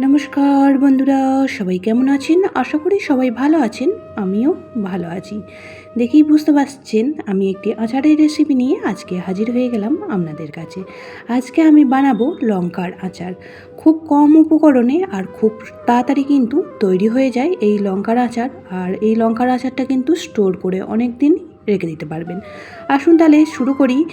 নমস্কার বন্ধুরা, সবাই কেমন আছেন? আশা করি সবাই ভালো আছেন, আমিও ভালো আছি। দেখেই বুঝতে পারছেন, আমি একটি আচারের রেসিপি নিয়ে আজকে হাজির হয়ে গেলাম আপনাদের কাছে। আজকে আমি বানাবো লঙ্কার আচার। খুব কম উপকরণে আর খুব তাড়াতাড়ি কিন্তু তৈরি হয়ে যায় এই লঙ্কার আচার। আর এই লঙ্কার আচারটা কিন্তু স্টোর করে অনেক দিন রেখে দিতে পারবেন। আসুন তাহলে শুরু করি।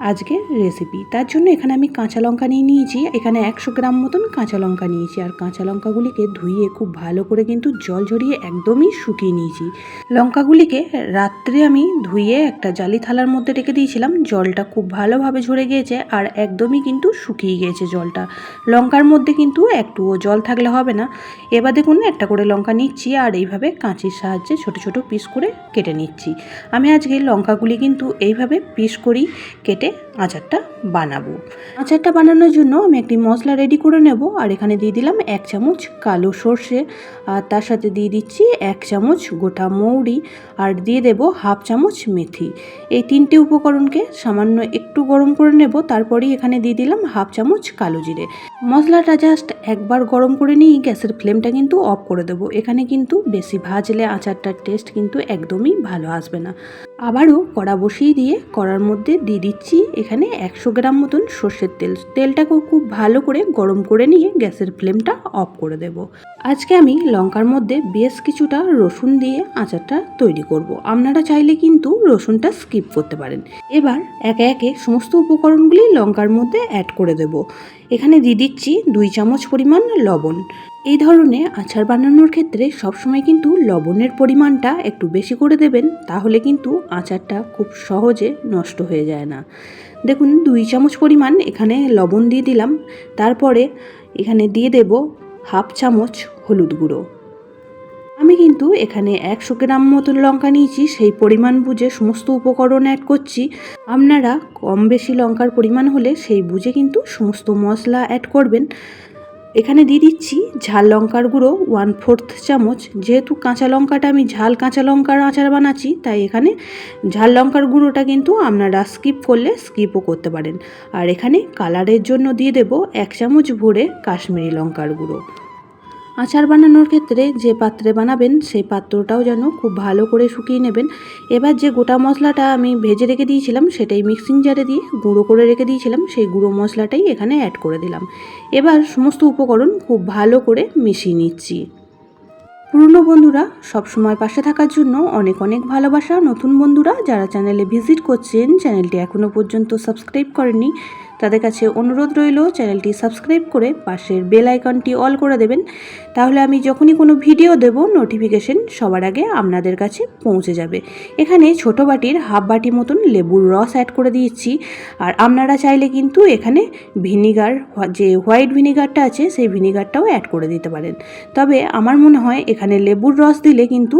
আজকের রেসিপি তার জন্য এখানে আমি কাঁচা লঙ্কা নিয়ে নিয়েছি। এখানে একশো গ্রাম মতন কাঁচা লঙ্কা নিয়েছি। আর কাঁচা লঙ্কাগুলিকে ধুয়ে খুব ভালো করে কিন্তু জল ঝরিয়ে একদমই শুকিয়ে নিয়েছি। লঙ্কাগুলিকে রাত্রে আমি ধুয়ে একটা জালি থালার মধ্যে রেখে দিয়েছিলাম। জলটা খুব ভালোভাবে ঝরে গিয়েছে আর একদমই কিন্তু শুকিয়ে গিয়েছে জলটা। লঙ্কার মধ্যে কিন্তু একটুও জল থাকলে হবে না। এবার দেখুন, একটা করে লঙ্কা নিচ্ছি আর এইভাবে কাঁচির সাহায্যে ছোট ছোট পিস করে কেটে নিচ্ছি। আমি আজকে লঙ্কাগুলি কিন্তু এইভাবে পিস করি, কেটে বাড়িতে আচারটা বানাবো। আচারটা বানানোর জন্য আমি একটি মশলা রেডি করে নেব। আর এখানে দিয়ে দিলাম এক চামচ কালো সর্ষে। আর তার সাথে দিয়ে দিচ্ছি এক চামচ গোটা মৌরি। আর দিয়ে দেব হাফ চামচ মেথি। এই তিনটে উপকরণকে সামান্য একটু গরম করে নেব। তারপরেই এখানে দিয়ে দিলাম হাফ চামচ কালো জিরে। মশলাটা জাস্ট একবার গরম করে নিয়েই গ্যাসের ফ্লেমটা কিন্তু অফ করে দেবো। এখানে কিন্তু বেশি ভাজলে আচারটার টেস্ট কিন্তু একদমই ভালো আসবে না। আবারও কড়া বসিয়ে দিয়ে কড়ার মধ্যে দিয়ে দিচ্ছি এখানে একশো গ্রাম মতন সর্ষের তেল। তেলটাকেও খুব ভালো করে গরম করে নিয়ে গ্যাসের ফ্লেমটা অফ করে দেব। আজকে আমি লঙ্কার মধ্যে বেশ কিছুটা রসুন দিয়ে আচারটা তৈরি করব। আপনারা চাইলে কিন্তু রসুনটা স্কিপ করতে পারেন। এবার একে একে সমস্ত উপকরণগুলি লঙ্কার মধ্যে অ্যাড করে দেব। এখানে দিয়ে দিচ্ছি দুই চামচ পরিমাণ লবণ। এই ধরনের আচার বানানোর ক্ষেত্রে সবসময় কিন্তু লবণের পরিমাণটা একটু বেশি করে দেবেন, তাহলে কিন্তু আচারটা খুব সহজে নষ্ট হয়ে যায় না। দেখুন, দুই চামচ পরিমাণ এখানে লবণ দিয়ে দিলাম। তারপরে এখানে দিয়ে দেব হাফ চামচ হলুদ গুঁড়ো। আমি কিন্তু এখানে একশো গ্রাম মতন লঙ্কা নিয়েছি, সেই পরিমাণ বুঝে সমস্ত উপকরণ অ্যাড করছি। আপনারা কম বেশি লঙ্কার পরিমাণ হলে সেই বুঝে কিন্তু সমস্ত মশলা অ্যাড করবেন। এখানে দিয়ে দিচ্ছি ঝাল লঙ্কার গুঁড়ো ওয়ান ফোর্থ চামচ। যেহেতু কাঁচা লঙ্কাটা আমি ঝাল কাঁচা লঙ্কার আচার বানাচ্ছি, তাই এখানে ঝাল লঙ্কার গুঁড়োটা কিন্তু আপনারা স্কিপ করলে স্কিপও করতে পারেন। আর এখানে কালারের জন্য দিয়ে দেব এক চামচ ভরে কাশ্মীরি লঙ্কার গুঁড়ো। আচার বানানোর ক্ষেত্রে যে পাত্রে বানাবেন সেই পাত্রটাও যেন খুব ভালো করে শুকিয়ে নেবেন। এবার যে গোটা মশলাটা আমি ভেজে রেখে দিয়েছিলাম, সেটাই মিক্সিং জারে দিয়ে গুঁড়ো করে রেখে দিয়েছিলাম, সেই গুঁড়ো মশলাটাই এখানে অ্যাড করে দিলাম। এবার সমস্ত উপকরণ খুব ভালো করে মিশিয়ে নিচ্ছি। পুরনো বন্ধুরা সব সময় পাশে থাকার জন্য অনেক অনেক ভালোবাসা। নতুন বন্ধুরা, যারা চ্যানেলে ভিজিট করছেন চ্যানেলটি এখনও পর্যন্ত সাবস্ক্রাইব করেনি তাদের কাছে অনুরোধ রইল, চ্যানেলটি সাবস্ক্রাইব করে পাশের বেল আইকনটি অল করে দেবেন। তাহলে আমি যখনই কোনো ভিডিও দেব, নোটিফিকেশন সবার আগে আপনাদের কাছে পৌঁছে যাবে। এখানে ছোট বাটির হাফ বাটি মতন লেবুর রস অ্যাড করে দিয়েছি। আর আপনারা চাইলে কিন্তু এখানে ভিনিগার যে হোয়াইট ভিনিগারটা আছে, সেই ভিনিগারটাও অ্যাড করে দিতে পারেন। তবে আমার মনে হয় এখানে লেবুর রস দিলে কিন্তু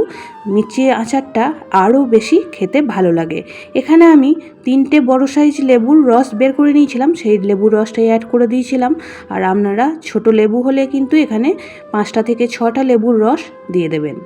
মিচে আচারটা আরও বেশি খেতে ভালো লাগে। এখানে আমি তিনটে বড় সাইজ লেবুর রস বের করে নিয়েছিলাম। সেই লেবুর রসটাই অ্যাড করে দিয়েছিলাম। আর আপনারা ছোট লেবু হলে কিন্তু এখানে পাঁচটা থেকে ছটা লেবুর রস দিয়ে দেবেন।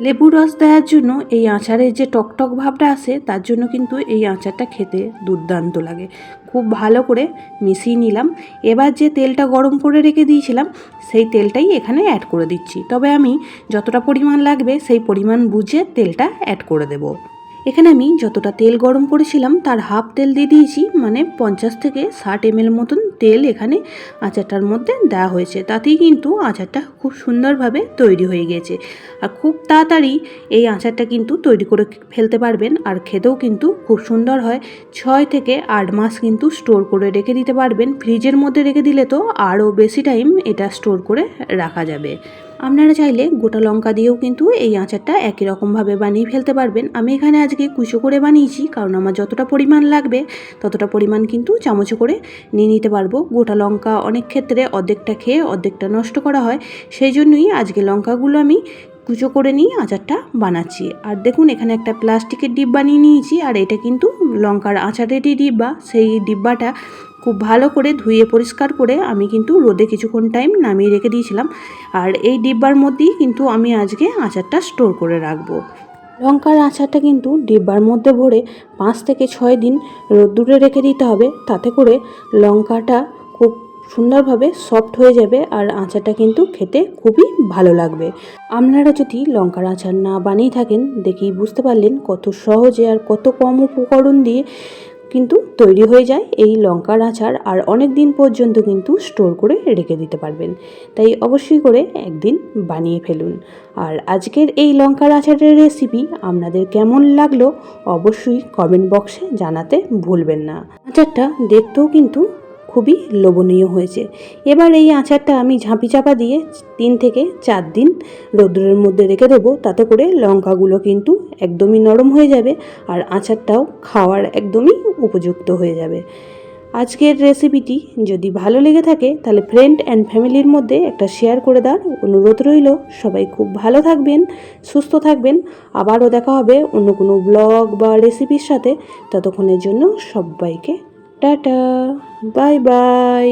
লেবুর রস দেওয়ার জন্য এই আচারের যে টকটক ভাবটা আসে তার জন্য কিন্তু এই আচারটা খেতে দুর্দান্ত লাগে। খুব ভালো করে মিশিয়ে নিলাম। এবার যে তেলটা গরম করে রেখে দিয়েছিলাম, সেই তেলটাই এখানে অ্যাড করে দিচ্ছি। তবে আমি যতটা পরিমাণ লাগবে, সেই পরিমাণ বুঝে তেলটা অ্যাড করে দেবো। এখানে আমি যতটা তেল গরম করেছিলাম, তার হাফ তেল দিয়ে দিয়েছি মানে পঞ্চাশ থেকে ষাট এম মতন তেল এখানে আচারটার মধ্যে দেওয়া হয়েছে। তাতেই কিন্তু আচারটা খুব সুন্দরভাবে তৈরি হয়ে গেছে। আর খুব তাড়াতাড়ি এই আচারটা কিন্তু তৈরি করে ফেলতে পারবেন, আর খেতেও কিন্তু খুব সুন্দর হয়। ছয় থেকে আট মাস কিন্তু স্টোর করে রেখে দিতে পারবেন। ফ্রিজের মধ্যে রেখে দিলে তো আরও বেশি টাইম এটা স্টোর করে রাখা যাবে। আপনারা চাইলে গোটা লঙ্কা দিয়েও কিন্তু এই আচারটা একই রকমভাবে বানিয়ে ফেলতে পারবেন। আমি এখানে আজকে কুচো করে বানিয়েছি, কারণ আমার যতটা পরিমাণ লাগবে, ততটা পরিমাণ কিন্তু চামচে করে নিয়ে নিতে পারব। গোটা লঙ্কা অনেক ক্ষেত্রে অর্ধেকটা খেয়ে অর্ধেকটা নষ্ট করা হয়। সেই জন্যই আজকে লঙ্কাগুলো আমি কুচো করে নিয়ে আচারটা বানাচ্ছি। আর দেখুন, এখানে একটা প্লাস্টিকের ডিব্বা নিয়ে নিয়েছি, আর এটা কিন্তু লঙ্কার আচারেরই ডিব্বা। সেই ডিব্বাটা খুব ভালো করে ধুয়ে পরিষ্কার করে আমি কিন্তু রোদে কিছুক্ষণ টাইম নামিয়ে রেখে দিয়েছিলাম। আর এই ডিব্বার মধ্যেই কিন্তু আমি আজকে আচারটা স্টোর করে রাখব। লঙ্কার আচারটা কিন্তু ডিব্বার মধ্যে ভরে পাঁচ থেকে ছয় দিন রোদ্দুরে রেখে দিতে হবে। তাতে করে লঙ্কাটা খুব সুন্দরভাবে সফট হয়ে যাবে আর আচারটা কিন্তু খেতে খুবই ভালো লাগবে। আপনারা যদি লঙ্কার আচার না বানিয়ে থাকেন, দেখেই বুঝতে পারলেন কত সহজে আর কত কম উপকরণ দিয়ে কিন্তু তৈরি হয়ে যায় এই লঙ্কার আচার আর অনেক দিন পর্যন্ত কিন্তু স্টোর করে রেখে দিতে পারবেন। তাই অবশ্যই করে একদিন বানিয়ে ফেলুন। আর আজকের এই লঙ্কার আচারের রেসিপি আপনাদের কেমন লাগল অবশ্যই কমেন্ট বক্সে জানাতে ভুলবেন না। আচারটা দেখতেও কিন্তু খুবই লোভনীয় হয়েছে। এবার এই আচারটা আমি ঝাঁপি চাপা দিয়ে তিন থেকে চার দিন রৌদ্রের মধ্যে রেখে দেবো। তাতে করে লঙ্কাগুলো কিন্তু একদমই নরম হয়ে যাবে আর আচারটাও খাওয়ার একদমই উপযুক্ত হয়ে যাবে। আজকের রেসিপিটি যদি ভালো লেগে থাকে, তাহলে ফ্রেন্ড অ্যান্ড ফ্যামিলির মধ্যে একটা শেয়ার করে দেওয়ার অনুরোধ রইল। সবাই খুব ভালো থাকবেন, সুস্থ থাকবেন। আবারও দেখা হবে অন্য কোনো ব্লগ বা রেসিপির সাথে। ততক্ষণের জন্য সবাইকে টাটা বাই বাই।